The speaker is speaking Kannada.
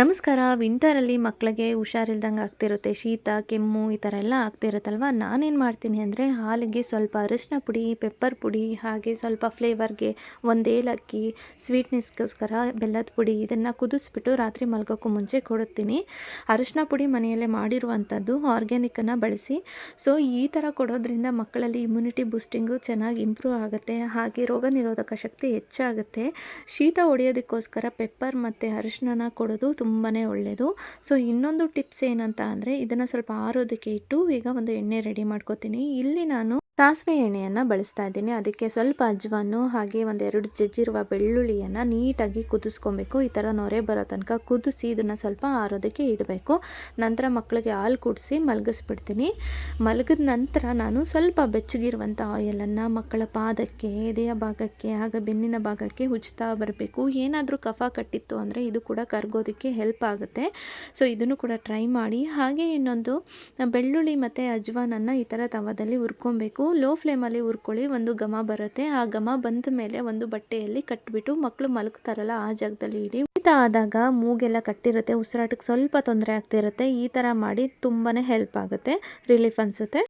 ನಮಸ್ಕಾರ. ವಿಂಟರಲ್ಲಿ ಮಕ್ಕಳಿಗೆ ಹುಷಾರಿಲ್ದಂಗೆ ಆಗ್ತಿರುತ್ತೆ. ಶೀತ, ಕೆಮ್ಮು ಈ ಥರ ಎಲ್ಲ ಆಗ್ತಿರುತ್ತಲ್ವ? ನಾನೇನು ಮಾಡ್ತೀನಿ ಅಂದರೆ ಹಾಲಿಗೆ ಸ್ವಲ್ಪ ಅರಿಶಿನ ಪುಡಿ, ಪೆಪ್ಪರ್ ಪುಡಿ, ಹಾಗೆ ಸ್ವಲ್ಪ ಫ್ಲೇವರ್ಗೆ ಒಂದು ಏಲಕ್ಕಿ, ಸ್ವೀಟ್ನೆಸ್ಗೋಸ್ಕರ ಬೆಲ್ಲದ ಪುಡಿ ಇದನ್ನು ಕುದಿಸ್ಬಿಟ್ಟು ರಾತ್ರಿ ಮಲ್ಗೋಕ್ಕೂ ಮುಂಚೆ ಕೊಡುತ್ತೀನಿ. ಅರಿಶಿನ ಪುಡಿ ಮನೆಯಲ್ಲೇ ಮಾಡಿರುವಂಥದ್ದು, ಆರ್ಗ್ಯಾನಿಕ್ಕನ್ನು ಬಳಸಿ. ಸೊ, ಈ ಥರ ಕೊಡೋದ್ರಿಂದ ಮಕ್ಕಳಲ್ಲಿ ಇಮ್ಯುನಿಟಿ ಬೂಸ್ಟಿಂಗು ಚೆನ್ನಾಗಿ ಇಂಪ್ರೂವ್ ಆಗುತ್ತೆ. ಹಾಗೆ ರೋಗ ನಿರೋಧಕ ಶಕ್ತಿ ಹೆಚ್ಚಾಗುತ್ತೆ. ಶೀತ ಹೊಡೆಯೋದಕ್ಕೋಸ್ಕರ ಪೆಪ್ಪರ್ ಮತ್ತು ಅರಿಶಿನ ಕೊಡೋದು ತುಂಬಾ ಒಳ್ಳೆಯದು ಸೊ ಇನ್ನೊಂದು ಟಿಪ್ಸ್ ಏನಂತ ಅಂದರೆ, ಇದನ್ನು ಸ್ವಲ್ಪ ಆರೋದಕ್ಕೆ ಇಟ್ಟು, ಈಗ ಒಂದು ಎಣ್ಣೆ ರೆಡಿ ಮಾಡ್ಕೋತೀನಿ. ಇಲ್ಲಿ ನಾನು ಸಾಸಿವೆ ಎಣ್ಣೆಯನ್ನು ಬಳಸ್ತಾ ಇದ್ದೀನಿ. ಅದಕ್ಕೆ ಸ್ವಲ್ಪ ಅಜ್ವಾನು ಹಾಗೆ ಒಂದೆರಡು ಜಜ್ಜಿರುವ ಬೆಳ್ಳುಳ್ಳಿಯನ್ನು ನೀಟಾಗಿ ಕುದಿಸ್ಕೊಬೇಕು. ಈ ಥರ ನೊರೆ ಬರೋ ತನಕ ಕುದಿಸಿ ಇದನ್ನು ಸ್ವಲ್ಪ ಆರೋದಕ್ಕೆ ಇಡಬೇಕು. ನಂತರ ಮಕ್ಕಳಿಗೆ ಹಾಲು ಕುಡಿಸಿ ಮಲಗಿಸ್ಬಿಡ್ತೀನಿ. ಮಲಗಿದ ನಂತರ ನಾನು ಸ್ವಲ್ಪ ಬೆಚ್ಚಗಿರುವಂಥ ಆಯಿಲನ್ನು ಮಕ್ಕಳ ಪಾದಕ್ಕೆ, ಎದೆಯ ಭಾಗಕ್ಕೆ, ಆಗ ಬೆನ್ನಿನ ಭಾಗಕ್ಕೆ ಉಜ್ತಾ ಬರಬೇಕು. ಏನಾದರೂ ಕಫ ಕಟ್ಟಿತ್ತು ಅಂದರೆ ಇದು ಕೂಡ ಕರಗೋದಕ್ಕೆ ಹೆಲ್ಪ್ ಆಗುತ್ತೆ. ಸೊ ಇದನ್ನು ಕೂಡ ಟ್ರೈ ಮಾಡಿ. ಹಾಗೆ ಇನ್ನೊಂದು, ಬೆಳ್ಳುಳ್ಳಿ ಮತ್ತು ಅಜ್ವಾನನ್ನು ಈ ಥರ ತವದಲ್ಲಿ ಹುರ್ಕೊಬೇಕು. ಲೋ ಫ್ಲೇಮಲ್ಲಿ ಹುರ್ಕೊಳ್ಳಿ ಒಂದು ಘಮ ಬರುತ್ತೆ. ಆ ಘಮ ಬಂದ ಮೇಲೆ ಒಂದು ಬಟ್ಟೆಯಲ್ಲಿ ಕಟ್ಬಿಟ್ಟು ಮಕ್ಕಳು ಮಲಗ್ತಾರಲ್ಲ, ಆ ಜಾಗದಲ್ಲಿ ಇಡಿ. ಈತ ಆದಾಗ ಮೂಗೆಲ್ಲ ಕಟ್ಟಿರುತ್ತೆ, ಉಸಿರಾಟಕ್ಕೆ ಸ್ವಲ್ಪ ತೊಂದರೆ ಆಗ್ತಿರುತ್ತೆ. ಈ ಥರ ಮಾಡಿ ತುಂಬಾ ಹೆಲ್ಪ್ ಆಗುತ್ತೆ ರಿಲೀಫ್ ಅನಿಸುತ್ತೆ.